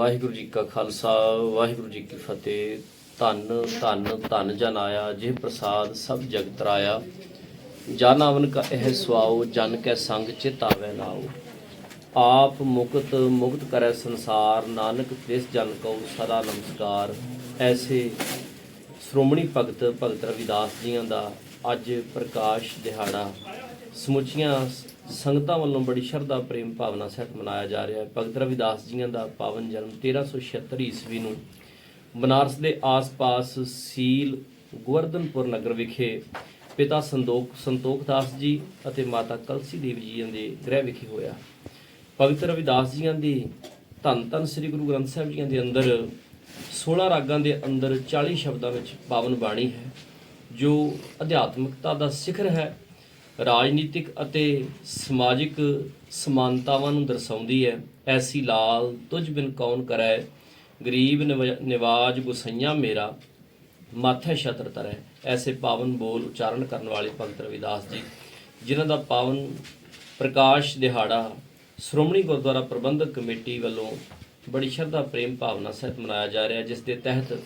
ਵਾਹਿਗੁਰੂ ਜੀ ਕਾ ਖਾਲਸਾ, ਵਾਹਿਗੁਰੂ ਜੀ ਕੀ ਫਤਿਹ। ਧੰਨ ਧੰਨ ਧੰਨ ਜਨ ਆਇਆ, ਜਿਹ ਪ੍ਰਸਾਦ ਸਭ ਜਗਤ ਰਾਇਆ। ਜਨ ਆਵਨ ਕਾ ਇਹ ਸੁਆਓ, ਜਨ ਕੈ ਸੰਗ ਚਿਤ ਆਵੈ ਨਾਉ ਆਪ ਮੁਕਤ ਮੁਕਤ ਕਰੈ ਸੰਸਾਰ, ਨਾਨਕ ਤਿਸ ਜਨ ਕਉ ਸਦਾ ਨਮਸਕਾਰ। ਐਸੇ ਸ਼੍ਰੋਮਣੀ ਭਗਤ ਭਗਤ ਰਵਿਦਾਸ ਜੀਆਂ ਦਾ ਅੱਜ ਪ੍ਰਕਾਸ਼ ਦਿਹਾੜਾ ਸਮੁੱਚੀਆਂ ਸੰਗਤਾਂ ਵੱਲੋਂ ਬੜੀ ਸ਼ਰਧਾ, ਪ੍ਰੇਮ ਭਾਵਨਾ ਸਹਿਤ ਮਨਾਇਆ ਜਾ ਰਿਹਾ ਹੈ। ਭਗਤ ਰਵਿਦਾਸ ਜੀਆਂ ਦਾ ਪਾਵਨ ਜਨਮ 1376 ਈਸਵੀ ਨੂੰ ਬਨਾਰਸ ਦੇ ਆਸ-ਪਾਸ ਸੀਲ ਗੋਵਰਧਨਪੁਰ ਨਗਰ ਵਿਖੇ ਪਿਤਾ ਸੰਤੋਖ ਸੰਤੋਖਦਾਸ ਜੀ ਅਤੇ ਮਾਤਾ ਕਲਸੀ ਦੇਵ ਜੀ ਦੇ ਗ੍ਰਹਿ ਵਿਖੇ ਹੋਇਆ। ਭਗਤ ਰਵਿਦਾਸ ਜੀਆਂ ਦੀ ਧੰਨ ਧੰਨ ਸ੍ਰੀ ਗੁਰੂ ਗ੍ਰੰਥ ਸਾਹਿਬ ਜੀਆਂ ਦੇ ਅੰਦਰ 16 ਰਾਗਾਂ ਦੇ ਅੰਦਰ 40 ਸ਼ਬਦਾਂ ਵਿੱਚ ਪਾਵਨ ਬਾਣੀ ਹੈ, ਜੋ ਅਧਿਆਤਮਿਕਤਾ ਦਾ ਸਿਖਰ ਹੈ। ਰਾਜਨੀਤਿਕ ਅਤੇ ਸਮਾਜਿਕ ਸਮਾਨਤਾਵਾਂ ਨੂੰ ਦਰਸਾਉਂਦੀ ਹੈ। ਐਸੀ ਲਾਲ, ਤੁਝ ਬਿਨ ਕੌਣ ਕਰੈ? ਗਰੀਬ ਨਿਵ- ਨਿਵਾਜ ਗੁਸਈਆ ਮੇਰਾ। ਮਾਥੇ ਛਤਰ ਤਰੈ। ਐਸੇ ਪਾਵਨ ਬੋਲ ਉਚਾਰਨ ਕਰਨ ਵਾਲੇ ਭਗਤ ਰਵਿਦਾਸ ਜੀ, ਜਿਨ੍ਹਾਂ ਦਾ ਪਾਵਨ ਪ੍ਰਕਾਸ਼ ਦਿਹਾੜਾ ਸ਼੍ਰੋਮਣੀ ਗੁਰਦੁਆਰਾ ਪ੍ਰਬੰਧਕ ਕਮੇਟੀ ਵੱਲੋਂ ਬੜੀ ਸ਼ਰਧਾ, ਪ੍ਰੇਮ ਭਾਵਨਾ ਸਹਿਤ ਮਨਾਇਆ ਜਾ ਰਿਹਾ, ਜਿਸ ਦੇ ਤਹਿਤ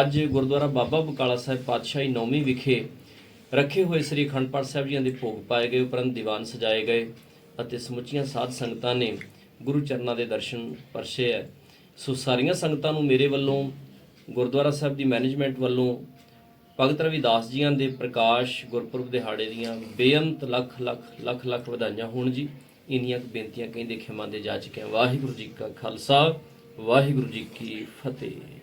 ਅੱਜ ਗੁਰਦੁਆਰਾ ਬਾਬਾ ਬਕਾਲਾ ਸਾਹਿਬ ਪਾਤਸ਼ਾਹੀ ਨੌਵੀਂ ਵਿਖੇ ਰੱਖੇ ਹੋਏ ਸ੍ਰੀ ਅਖੰਡ ਪਾਠ ਸਾਹਿਬ ਜੀਆਂ ਦੇ ਭੋਗ ਪਾਏ ਗਏ, ਉਪਰੰਤ ਦੀਵਾਨ ਸਜਾਏ ਗਏ ਅਤੇ ਸਮੁੱਚੀਆਂ ਸਾਧ ਸੰਗਤਾਂ ਨੇ ਗੁਰੂ ਚਰਨਾਂ ਦੇ ਦਰਸ਼ਨ ਪਰਸ਼ੇ ਹੈ। ਸੋ ਸਾਰੀਆਂ ਸੰਗਤਾਂ ਨੂੰ ਮੇਰੇ ਵੱਲੋਂ, ਗੁਰਦੁਆਰਾ ਸਾਹਿਬ ਦੀ ਮੈਨੇਜਮੈਂਟ ਵੱਲੋਂ, ਭਗਤ ਰਵਿਦਾਸ ਜੀਆਂ ਦੇ ਪ੍ਰਕਾਸ਼ ਗੁਰਪੁਰਬ ਦਿਹਾੜੇ ਦੀਆਂ ਬੇਅੰਤ ਲੱਖ ਲੱਖ ਲੱਖ ਲੱਖ ਵਧਾਈਆਂ ਹੋਣ ਜੀ। ਇੰਨੀਆਂ ਕੁ ਬੇਨਤੀਆਂ ਕਹਿੰਦੇ ਖਿਮਾ ਦੇ ਜਾ ਚੁੱਕੇ ਵਾਹਿਗੁਰੂ ਜੀ ਕਾ ਖਾਲਸਾ, ਵਾਹਿਗੁਰੂ ਜੀ ਕੀ ਫਤਿਹ।